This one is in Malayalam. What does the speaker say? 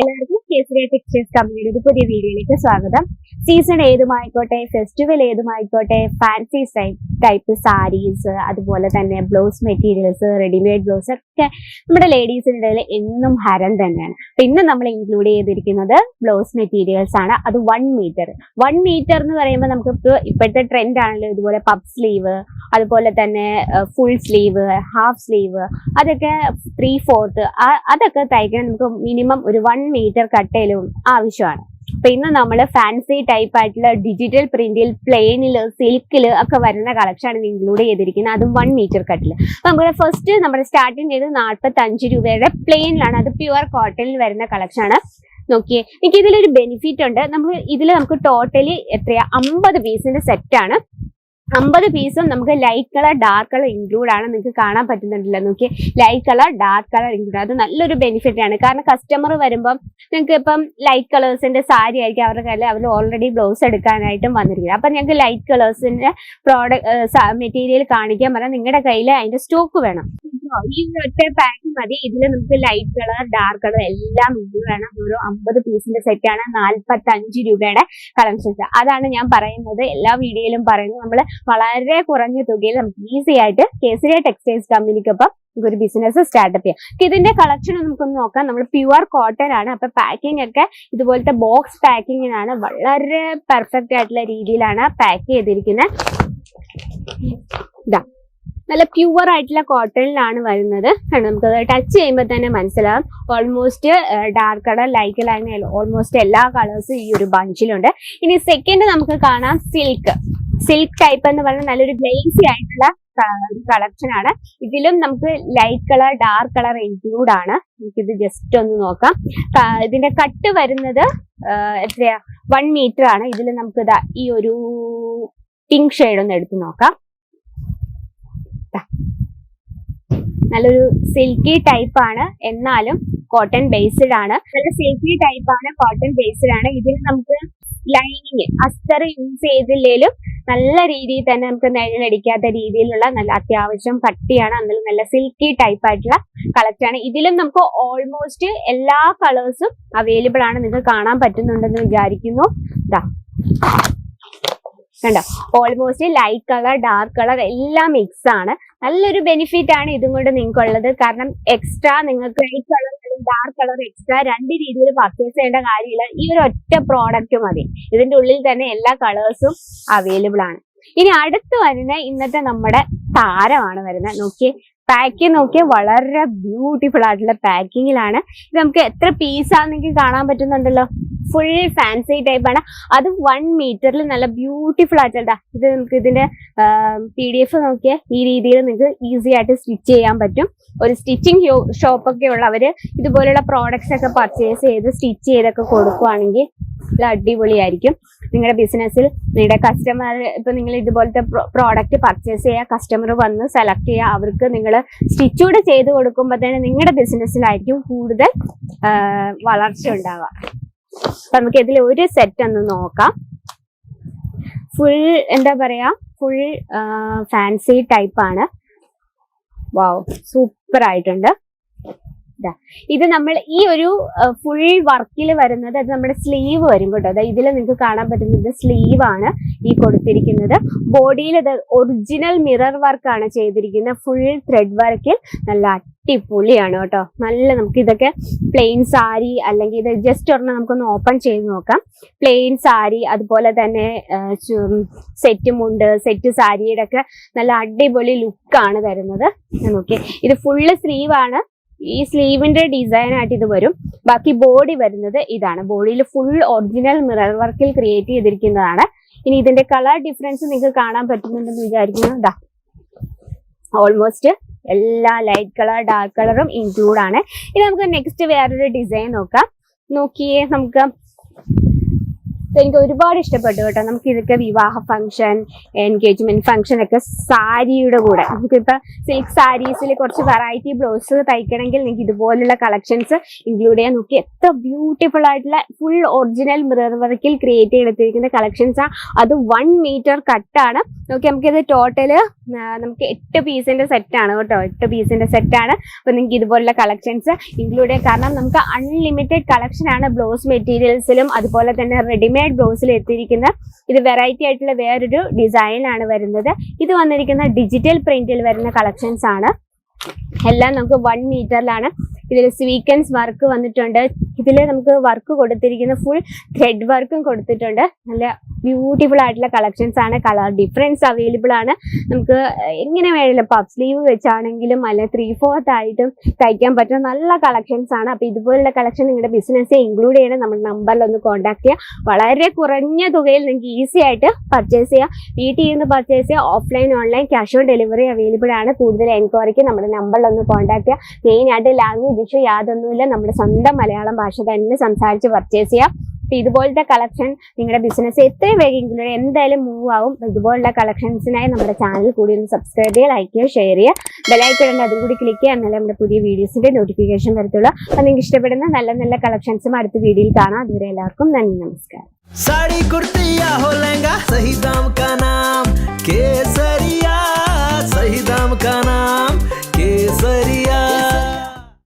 എല്ലാവർക്കും കേസരി പിക്ചേഴ്സ് കമ്പനിയുടെ ഒരു പുതിയ വീഡിയോയിലേക്ക് സ്വാഗതം. സീസൺ ഏതുമായിക്കോട്ടെ ഫെസ്റ്റിവൽ ഏതുമായിക്കോട്ടെ ഫാൻസി ടൈപ്പ് സാരീസ് അതുപോലെ തന്നെ ബ്ലൗസ് മെറ്റീരിയൽസ് റെഡിമെയ്ഡ് ബ്ലൗസ് ഒക്കെ നമ്മുടെ ലേഡീസിന്റെ ഇടയിൽ എന്നും ഹരം തന്നെയാണ്. അപ്പൊ ഇന്ന് നമ്മൾ ഇൻക്ലൂഡ് ചെയ്തിരിക്കുന്നത് ബ്ലൗസ് മെറ്റീരിയൽസ് ആണ്. അത് വൺ മീറ്റർ വൺ മീറ്റർ എന്ന് പറയുമ്പോൾ നമുക്ക് ഇപ്പോഴത്തെ ട്രെൻഡ് ആണല്ലോ. ഇതുപോലെ പബ് സ്ലീവ് അതുപോലെ തന്നെ ഫുൾ സ്ലീവ് ഹാഫ് സ്ലീവ് അതൊക്കെ ത്രീ ഫോർത്ത് അതൊക്കെ തയ്ക്കാൻ നമുക്ക് മിനിമം ഒരു വൺ മീറ്റർ കട്ടയിലും ആവശ്യമാണ്. അപ്പൊ ഇന്ന് നമ്മൾ ഫാൻസി ടൈപ്പ് ആയിട്ടുള്ള ഡിജിറ്റൽ പ്രിന്റിൽ പ്ലെയിനിൽ സിൽക്കിൽ ഒക്കെ വരുന്ന കളക്ഷൻ ആണ് ഇൻക്ലൂഡ് ചെയ്തിരിക്കുന്നത്. അതും വൺ മീറ്റർ കട്ടിൽ അപ്പൊ നമ്മുടെ ഫസ്റ്റ് നമ്മൾ സ്റ്റാർട്ടിങ് ചെയ്ത് നാൽപ്പത്തി അഞ്ച് രൂപയുടെ പ്ലെയിനിലാണ് അത് പ്യുവർ കോട്ടണിൽ വരുന്ന കളക്ഷൻ ആണ്. നോക്കിയേ എനിക്ക് ഇതിലൊരു ബെനിഫിറ്റ് ഉണ്ട്. നമ്മൾ ഇതിൽ നമുക്ക് ടോട്ടലി എത്രയാ അമ്പത് പീസിന്റെ സെറ്റാണ് അമ്പത് പീസും നമുക്ക് light colour dark colour include ആണ്. നിങ്ങൾക്ക് കാണാൻ പറ്റുന്നുണ്ടല്ലോ. നോക്കി light colour dark colour include അത് നല്ലൊരു ബെനിഫിറ്റ് ആണ്. കാരണം കസ്റ്റമർ വരുമ്പം നിങ്ങൾക്ക് ഇപ്പം ലൈറ്റ് കളേഴ്സിന്റെ സാരി ആയിരിക്കും അവരുടെ കയ്യിൽ അവർ ഓൾറെഡി ബ്ലൗസ് എടുക്കാനായിട്ടും വന്നിരിക്കുന്നത്. അപ്പൊ ഞങ്ങൾക്ക് ലൈറ്റ് കളേഴ്സിന്റെ പ്രോഡക്റ്റ് മെറ്റീരിയൽ കാണിക്കാൻ പറഞ്ഞാൽ നിങ്ങളുടെ കയ്യിൽ അതിന്റെ സ്റ്റോക്ക് വേണം. ഈ ഒറ്റ പാക്ക് മതി. ഇതിൽ നമുക്ക് ലൈറ്റ് കളർ ഡാർക്ക് കളർ എല്ലാം ഇൻക്ലൂഡ് വേണം. ഓരോ അമ്പത് പീസിന്റെ സെറ്റ് ആണ്. അഞ്ച് രൂപയുടെ കളക്ഷൻസ് അതാണ് ഞാൻ പറയുന്നത്. എല്ലാ വീഡിയോയിലും പറയുന്നത്. നമ്മൾ വളരെ കുറഞ്ഞ തുകയിൽ നമുക്ക് ഈസി ആയിട്ട് കേസരിയ ടെക്സ്റ്റൈൽസ് കമ്പനിക്കൊപ്പം ഒരു ബിസിനസ് സ്റ്റാർട്ടപ്പ് ചെയ്യാം. ഇതിന്റെ കളക്ഷൻ നമുക്കൊന്ന് നോക്കാം. നമ്മൾ പ്യുവർ കോട്ടൺ ആണ്. അപ്പൊ പാക്കിംഗ് ഒക്കെ ഇതുപോലത്തെ ബോക്സ് പാക്കിങ്ങിനാണ് വളരെ പെർഫെക്റ്റ് ആയിട്ടുള്ള രീതിയിലാണ് പാക്ക് ചെയ്തിരിക്കുന്നത് ഇതാ. നല്ല പ്യുവർ ആയിട്ടുള്ള കോട്ടണിലാണ് വരുന്നത്. കണ്ടോ? നമുക്കത് ടച്ച് ചെയ്യുമ്പോൾ തന്നെ മനസ്സിലാവും. Almost dark colour light colour almost എല്ലാ കളേഴ്സും ഈ ഒരു ബഞ്ചിലുണ്ട് ഇനി സെക്കൻഡ് നമുക്ക് കാണാം സിൽക്ക് സിൽക്ക് ടൈപ്പ് എന്ന് പറഞ്ഞാൽ നല്ലൊരു ഗ്ലേസി ആയിട്ടുള്ള കളക്ഷൻ ആണ്. ഇതിലും നമുക്ക് light colour dark colour include ആണ്. നമുക്കിത് ജസ്റ്റ് ഒന്ന് നോക്കാം. ഇതിന്റെ കട്ട് വരുന്നത് എത്രയാ? വൺ മീറ്റർ ആണ്. ഇതിൽ നമുക്ക് ഇതാ ഈ ഒരു പിങ്ക് ഷെയ്ഡ് ഒന്ന് എടുത്ത് നോക്കാം. നല്ലൊരു സിൽക്കി ടൈപ്പ് ആണ്. എന്നാലും കോട്ടൺ ബേസ്ഡ് ആണ്. നല്ല സിൽക്കി ടൈപ്പ് ആണ് കോട്ടൺ ബേസ്ഡ് ആണ്. ഇതിൽ നമുക്ക് ലൈനിങ് അസ്തർ യൂസ് ചെയ്തില്ലേലും നല്ല രീതിയിൽ തന്നെ നമുക്ക് നിഴലടിക്കാത്ത രീതിയിലുള്ള നല്ല അത്യാവശ്യം കട്ടിയാണ് അതിൽ നല്ല സിൽക്കി ടൈപ്പ് ആയിട്ടുള്ള കളക്ട് ആണ്. ഇതിലും നമുക്ക് ഓൾമോസ്റ്റ് എല്ലാ കളേഴ്സും അവൈലബിൾ ആണ്. നിങ്ങൾക്ക് കാണാൻ പറ്റുന്നുണ്ടെന്ന് വിചാരിക്കുന്നു. ഇതാ കണ്ടോ? Almost light colour dark colour എല്ലാം മിക്സ് ആണ്. നല്ലൊരു ബെനിഫിറ്റ് ആണ് ഇതും കൊണ്ട് നിങ്ങൾക്ക് ഉള്ളത് കാരണം എക്സ്ട്രാ നിങ്ങൾക്ക് light colour dark colour extra രണ്ട് രീതിയിൽ പർച്ചേസ് ചെയ്യേണ്ട കാര്യമില്ല. ഈ ഒരു ഒറ്റ പ്രോഡക്റ്റ് മതി. ഇതിന്റെ ഉള്ളിൽ തന്നെ എല്ലാ കളേഴ്സും അവൈലബിൾ ആണ്. ഇനി അടുത്ത് വരുന്ന ഇന്നത്തെ നമ്മുടെ താരമാണ് വരുന്നത്. നോക്കിയേ പാക്കിംഗ് നോക്കിയാൽ വളരെ ബ്യൂട്ടിഫുൾ ആയിട്ടുള്ള പാക്കിങ്ങിലാണ് ഇത് നമുക്ക് എത്ര പീസാന്നെങ്കിൽ കാണാൻ പറ്റുന്നുണ്ടല്ലോ? ഫുൾ ഫാൻസി ടൈപ്പ് ആണ്. അത് വൺ മീറ്ററിൽ നല്ല ബ്യൂട്ടിഫുൾ ആയിട്ടുള്ള ഇത് നമുക്ക് ഇതിന്റെ പി ഡി എഫ് നോക്കിയാൽ ഈ രീതിയിൽ നിങ്ങൾക്ക് ഈസി ആയിട്ട് സ്റ്റിച്ച് ചെയ്യാൻ പറ്റും. ഒരു സ്റ്റിച്ചിങ് ഷോപ്പൊക്കെ ഉള്ളവര് ഇതുപോലെയുള്ള പ്രോഡക്ട്സ് ഒക്കെ പർച്ചേസ് ചെയ്ത് സ്റ്റിച്ച് ചെയ്തൊക്കെ കൊടുക്കുവാണെങ്കിൽ അടിപൊളിയായിരിക്കും. നിങ്ങളുടെ ബിസിനസ്സിൽ നിങ്ങളുടെ കസ്റ്റമർ ഇപ്പൊ നിങ്ങൾ ഇതുപോലത്തെ പ്രോഡക്റ്റ് പർച്ചേസ് ചെയ്യുക കസ്റ്റമർ വന്ന് സെലക്ട് ചെയ്യുക അവർക്ക് നിങ്ങൾ സ്റ്റിച്ചൂടെ ചെയ്ത് കൊടുക്കുമ്പോൾ തന്നെ നിങ്ങളുടെ ബിസിനസ്സിലായിരിക്കും കൂടുതൽ വളർച്ച ഉണ്ടാവുക. നമുക്ക് ഇതിൽ ഒരു സെറ്റ് ഒന്ന് നോക്കാം. ഫുൾ എന്താ പറയാ ഫുൾ ഫാൻസി ടൈപ്പ് ആണ്. വാവ് സൂപ്പർ ആയിട്ടുണ്ട്. ഇത് നമ്മൾ ഈ ഒരു ഫുൾ വർക്കിൽ വരുന്നത് അത് നമ്മുടെ സ്ലീവ് വരും കേട്ടോ. അതായത് ഇതിൽ നിങ്ങൾക്ക് കാണാൻ പറ്റുന്നത് സ്ലീവ് ആണ് ഈ കൊടുത്തിരിക്കുന്നത്. ബോഡിയിൽ ഇത് ഒറിജിനൽ മിറർ വർക്കാണ് ചെയ്തിരിക്കുന്നത്. ഫുൾ ത്രെഡ് വർക്കിൽ നല്ല അടിപൊളിയാണ് കേട്ടോ. നല്ല നമുക്ക് ഇതൊക്കെ പ്ലെയിൻ സാരി അല്ലെങ്കിൽ ഇത് ജസ്റ്റ് ഒരെണ്ണം നമുക്കൊന്ന് ഓപ്പൺ ചെയ്ത് നോക്കാം. പ്ലെയിൻ സാരി അതുപോലെ തന്നെ സെറ്റ് മുണ്ട് സെറ്റ് സാരിയുടെ ഒക്കെ നല്ല അടിപൊളി ലുക്കാണ് തരുന്നത്. നോക്കി ഇത് ഫുള്ള് സ്ലീവ് ആണ്. ഈ സ്ലീവിന്റെ ഡിസൈൻ ആയിട്ട് ഇത് വരും. ബാക്കി ബോഡി വരുന്നത് ഇതാണ്. ബോഡിയിൽ ഫുൾ ഒറിജിനൽ മിറർ വർക്കിൽ ക്രിയേറ്റ് ചെയ്തിരിക്കുന്നതാണ്. ഇനി ഇതിന്റെ കളർ ഡിഫറൻസ് നിങ്ങൾക്ക് കാണാൻ പറ്റുന്നുണ്ടെന്ന് വിചാരിക്കുന്നു. ഇതാ ഓൾമോസ്റ്റ് എല്ലാ ലൈറ്റ് കളർ ഡാർക്ക് കളറും ഇൻക്ലൂഡ് ആണ്. ഇനി നമുക്ക് നെക്സ്റ്റ് വേറൊരു ഡിസൈൻ നോക്കാം. നോക്കിയേ നമുക്ക് എനിക്ക് ഒരുപാട് ഇഷ്ടപ്പെട്ടു കേട്ടോ. നമുക്ക് ഇതൊക്കെ വിവാഹ ഫംഗ്ഷൻ എൻഗേജ്മെന്റ് ഫംഗ്ഷൻ ഒക്കെ സാരിയുടെ കൂടെ. നമുക്കിപ്പോൾ സിൽക്ക് സാരീസിൽ കുറച്ച് വെറൈറ്റി ബ്ലൗസ് തയ്ക്കണമെങ്കിൽ നിങ്ങൾക്ക് ഇതുപോലുള്ള കളക്ഷൻസ് ഇൻക്ലൂഡ് ചെയ്യാൻ നോക്കി. എത്ര ബ്യൂട്ടിഫുൾ ആയിട്ടുള്ള ഫുൾ ഒറിജിനൽ മിറർ വർക്കിൽ ക്രിയേറ്റ് ചെയ്തെടുത്തിരിക്കുന്ന കളക്ഷൻസ് ആണ് അത് വൺ മീറ്റർ കട്ടാണ് നോക്കി നമുക്കിത് ടോട്ടൽ നമുക്ക് എട്ട് പീസിന്റെ സെറ്റ് ആണ് കേട്ടോ. എട്ട് പീസിന്റെ സെറ്റ് ആണ്. അപ്പൊ നിങ്ങൾക്ക് ഇതുപോലുള്ള കളക്ഷൻസ് ഇൻക്ലൂഡ് ചെയ്യാം. കാരണം നമുക്ക് അൺലിമിറ്റഡ് കളക്ഷൻ ആണ് ബ്ലൗസ് മെറ്റീരിയൽസിലും അതുപോലെ തന്നെ റെഡിമെയ്ഡ് ബ്ലൗസിൽ എത്തിയിരിക്കുന്ന ഇത് വെറൈറ്റി ആയിട്ടുള്ള വേറൊരു ഡിസൈൻ ആണ് വരുന്നത്. ഇത് വന്നിരിക്കുന്ന ഡിജിറ്റൽ പ്രിന്റിൽ വരുന്ന കളക്ഷൻസ് ആണ്. എല്ലാം നമുക്ക് വൺ മീറ്ററിലാണ് ഇതിൽ സ്വീക്കൻസ് വർക്ക് വന്നിട്ടുണ്ട്. ഇതിൽ നമുക്ക് വർക്ക് കൊടുത്തിരിക്കുന്ന ഫുൾ ത്രെഡ് വർക്കും കൊടുത്തിട്ടുണ്ട്. നല്ല ബ്യൂട്ടിഫുൾ ആയിട്ടുള്ള കളക്ഷൻസ് ആണ്. കളർ ഡിഫറൻസ് അവൈലബിൾ ആണ്. നമുക്ക് എങ്ങനെ വേണമെങ്കിലും പഫ് സ്ലീവ് വെച്ചാണെങ്കിലും അല്ല ത്രീ ഫോർത്ത് ആയിട്ടും തയ്ക്കാൻ പറ്റുന്ന നല്ല കളക്ഷൻസ് ആണ്. അപ്പൊ ഇതുപോലുള്ള കളക്ഷൻ നിങ്ങളുടെ ബിസിനസ്സിൽ ഇൻക്ലൂഡ് ചെയ്യണം. നമ്മുടെ നമ്പറിൽ ഒന്ന് കോൺടാക്ട് ചെയ്യുക. വളരെ കുറഞ്ഞ തുകയിൽ നിങ്ങൾക്ക് ഈസി ആയിട്ട് പർച്ചേസ് ചെയ്യാം. വീട്ടിൽ നിന്ന് പർച്ചേസ് ചെയ്യുക offline online cash on delivery available ആണ്. കൂടുതൽ എൻക്വയറിക്ക് നമ്മുടെ നമ്പറിൽ ഒന്ന് കോൺടാക്ട് ചെയ്യുക. മെയിൻ ആയിട്ട് ലാംഗ്വേജ് ഇഷ്യൂ യാതൊന്നുമില്ല. നമ്മുടെ സ്വന്തം മലയാളം ഭാഷ തന്നെ സംസാരിച്ച് പർച്ചേസ് ചെയ്യാം. അപ്പൊ ഇതുപോലത്തെ കളക്ഷൻ നിങ്ങളുടെ ബിസിനസ് എത്രയും വേഗം include ചെയ്യുക. എന്തായാലും മൂവ് ആവും അപ്പൊ ഇതുപോലുള്ള കളക്ഷൻസിനായി നമ്മുടെ ചാനൽ കൂടി ഒന്ന് സബ്സ്ക്രൈബ് ചെയ്യുക ലൈക്ക് ചെയ്യുക ഷെയർ ചെയ്യുക ബെലൈക്കൺ ഉണ്ട് അതും കൂടി ക്ലിക്ക് ചെയ്യുക എന്നാലേ നമ്മുടെ പുതിയ വീഡിയോസിന്റെ നോട്ടിഫിക്കേഷൻ വരത്തുള്ളൂ അപ്പൊ നിങ്ങൾക്ക് ഇഷ്ടപ്പെടുന്ന നല്ല നല്ല കളക്ഷൻസും അടുത്ത വീഡിയോയിൽ കാണാം അതുവരെ എല്ലാവർക്കും നന്ദി നമസ്കാരം साड़ी कुर्ती या हो लहंगा सही दाम का नाम केसरिया सही दाम का नाम